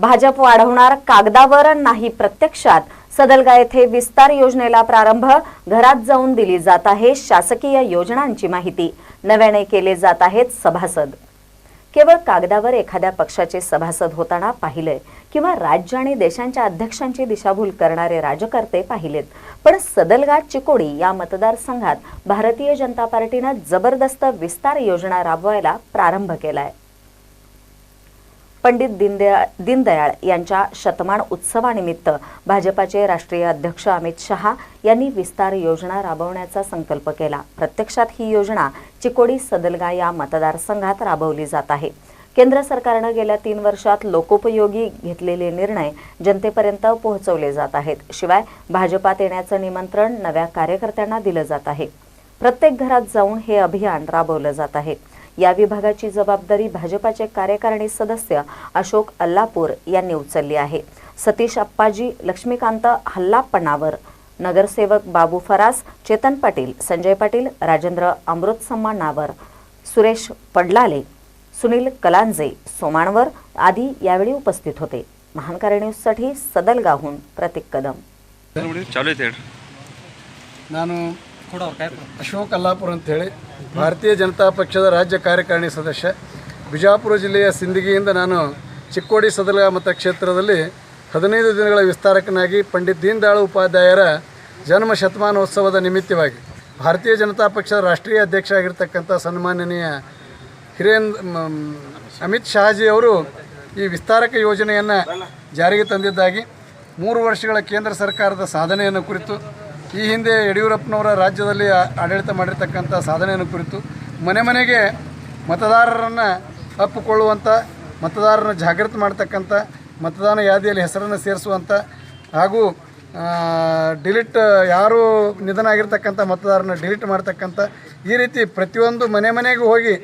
भाजप वाढवणार कागदावर नाही प्रत्यक्षात. सदलगा येथे विस्तार योजनेला प्रारंभ. घरात जाऊन दिली जात आहे शासकीय योजनांची माहिती. नव्याने केले जात आहेत सभासद. केवळ कागदावर एखाद्या पक्षाचे सभासद होताना पाहिलंय किंवा राज्य आणि देशांच्या अध्यक्षांची दिशाभूल करणारे राजकर्ते पाहिलेत. पण सदलगा चिकोडी या मतदारसंघात भारतीय जनता पार्टीनं जबरदस्त विस्तार योजना राबवायला प्रारंभ केलाय. पंडित दीनदयाळ दीनदयाळ यांच्या शतमान उत्सवानिमित्त भाजपाचे राष्ट्रीय अध्यक्ष अमित शहा यांनी विस्तार योजना राबवण्याचा संकल्प केला. प्रत्यक्षात ही योजना चिकोडी सदलगा या मतदारसंघात राबवली जात आहे. केंद्र सरकारनं गेल्या तीन वर्षात लोकोपयोगी घेतलेले निर्णय जनतेपर्यंत पोहोचवले जात आहेत. शिवाय भाजपात येण्याचं निमंत्रण नव्या कार्यकर्त्यांना दिलं जात आहे. प्रत्येक घरात जाऊन हे अभियान राबवलं जात आहे. या विभागाची जबाबदारी भाजपाचे कार्यकारिणी सदस्य अशोक अल्लापूर यांनी उचलली आहे. सतीश अप्पाजी लक्ष्मीकांत हल्लापणावर नगरसेवक बाबू फरास चेतन पाटील संजय पाटील राजेंद्र अमृत सम्मानावर सुरेश पडलाले सुनील कलांजे सोमाणवर आदी यावेळी उपस्थित होते. महानकारी न्यूजसाठी सदलगाहून प्रतीक कदम. ನಾನು ಅಶೋಕ್ ಅಲ್ಲಾಪುರ್ ಅಂತೇಳಿ ಭಾರತೀಯ ಜನತಾ ಪಕ್ಷದ ರಾಜ್ಯ ಕಾರ್ಯಕಾರಿಣಿ ಸದಸ್ಯ. ಬಿಜಾಪುರ ಜಿಲ್ಲೆಯ ಸಿಂದಗಿಯಿಂದ ನಾನು ಚಿಕ್ಕೋಡಿ ಸದಲ ಮತಕ್ಷೇತ್ರದಲ್ಲಿ ಹದಿನೈದು ದಿನಗಳ ವಿಸ್ತಾರಕನಾಗಿ ಪಂಡಿತ್ ದೀನ್ ದಯಾಳು ಉಪಾಧ್ಯಾಯರ ಜನ್ಮ ಶತಮಾನೋತ್ಸವದ ನಿಮಿತ್ತವಾಗಿ ಭಾರತೀಯ ಜನತಾ ಪಕ್ಷದ ರಾಷ್ಟ್ರೀಯ ಅಧ್ಯಕ್ಷ ಆಗಿರ್ತಕ್ಕಂಥ ಸನ್ಮಾನನೀಯ ಹಿರೇಂದ್ರ ಅಮಿತ್ ಶಾಜಿ ಅವರು ಈ ವಿಸ್ತಾರಕ ಯೋಜನೆಯನ್ನು ಜಾರಿಗೆ ತಂದಿದ್ದಾಗಿ ಮೂರು ವರ್ಷಗಳ ಕೇಂದ್ರ ಸರ್ಕಾರದ ಸಾಧನೆಯನ್ನು ಕುರಿತು ಈ ಹಿಂದೆ ಯಡಿಯೂರಪ್ಪನವರ ರಾಜ್ಯದಲ್ಲಿ ಆಡಳಿತ ಮಾಡಿರ್ತಕ್ಕಂಥ ಸಾಧನೆಯನ್ನು ಕುರಿತು ಮನೆ ಮನೆಗೆ ಮತದಾರರನ್ನು ಅಪ್ಪಿಕೊಳ್ಳುವಂಥ ಮತದಾರರನ್ನು ಜಾಗೃತಿ ಮಾಡ್ತಕ್ಕಂಥ, ಮತದಾನ ಯಾದಿಯಲ್ಲಿ ಹೆಸರನ್ನು ಸೇರಿಸುವಂಥ ಹಾಗೂ ಡಿಲೀಟ್ ಯಾರು ನಿಧನ ಆಗಿರ್ತಕ್ಕಂಥ ಮತದಾರನ ಡಿಲೀಟ್ ಮಾಡ್ತಕ್ಕಂಥ ಈ ರೀತಿ ಪ್ರತಿಯೊಂದು ಮನೆ ಮನೆಗೂ ಹೋಗಿ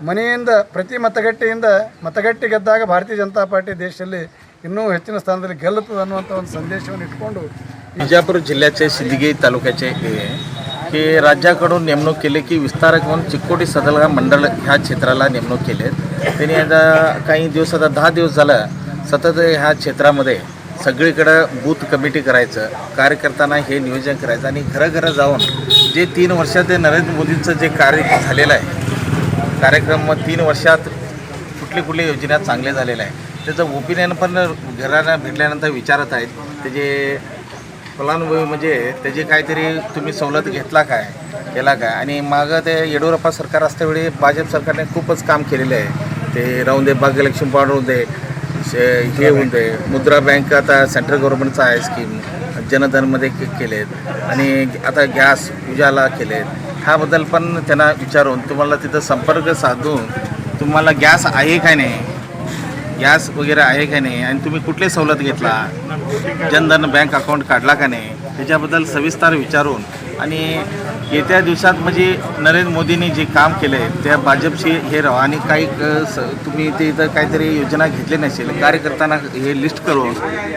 ಮನೆಯಿಂದ ಪ್ರತಿ ಮತಗಟ್ಟೆಯಿಂದ ಮತಗಟ್ಟೆ ಗೆದ್ದಾಗ ಭಾರತೀಯ ಜನತಾ ಪಾರ್ಟಿ ದೇಶದಲ್ಲಿ ಇನ್ನೂ ಹೆಚ್ಚಿನ ಸ್ಥಾನದಲ್ಲಿ ಗೆಲ್ಲುತ್ತದೆ ಅನ್ನುವಂಥ ಒಂದು ಸಂದೇಶವನ್ನು ಇಟ್ಕೊಂಡು विजापूर जिल्ह्याचे सिंदगी तालुक्याचे हे राज्याकडून नेमणूक केली की विस्तारक म्हणून चिकोटी सदलगा मंडळ ह्या क्षेत्राला नेमणूक केली. त्यांनी आता काही दिवस आता दहा दिवस झालं सतत ह्या क्षेत्रामध्ये सगळीकडं बूथ कमिटी करायचं कार्यकर्त्यांना हे नियोजन करायचं आणि घरं जाऊन जे तीन वर्षात ते नरेंद्र मोदींचं जे कार्य झालेलं आहे कार्यक्रम मग तीन वर्षात कुठली कुठली योजना चांगल्या झालेल्या आहे त्याचं ओपिनियन पण घरांना भेटल्यानंतर विचारत आहेत. त्याचे फलानुभवी म्हणजे त्याची काहीतरी तुम्ही सवलत घेतला काय केला काय? आणि मागं ते येडियुरप्पा सरकार असल्यावेळी भाजप सरकारने खूपच काम केलेलं आहे. ते राहून दे भाग्यलक्ष्मी पाड होऊन दे हे होऊन दे. मुद्रा बँक आता सेंट्रल गव्हर्नमेंटचा आहे स्कीम जनधनमध्ये केलेत. आणि आता गॅस उजाला केलेत. ह्याबद्दल पण त्यांना विचारून तुम्हाला तिथं संपर्क साधून तुम्हाला गॅस आहे काय नाही? गॅस वगैरे आहे का नाही? आणि तुम्ही कुठले सवलत घेतला? जनधन बँक अकाउंट काढला का नाही त्याच्याबद्दल सविस्तर विचारून आणि येत्या दिवसात म्हणजे नरेंद्र मोदींनी जे काम केलं आहे त्या भाजपशी हे राहा. आणि काही क- स- तुम्ही ते इथं काहीतरी योजना घेतली नसेल कार्यकर्त्यांना हे लिस्ट करून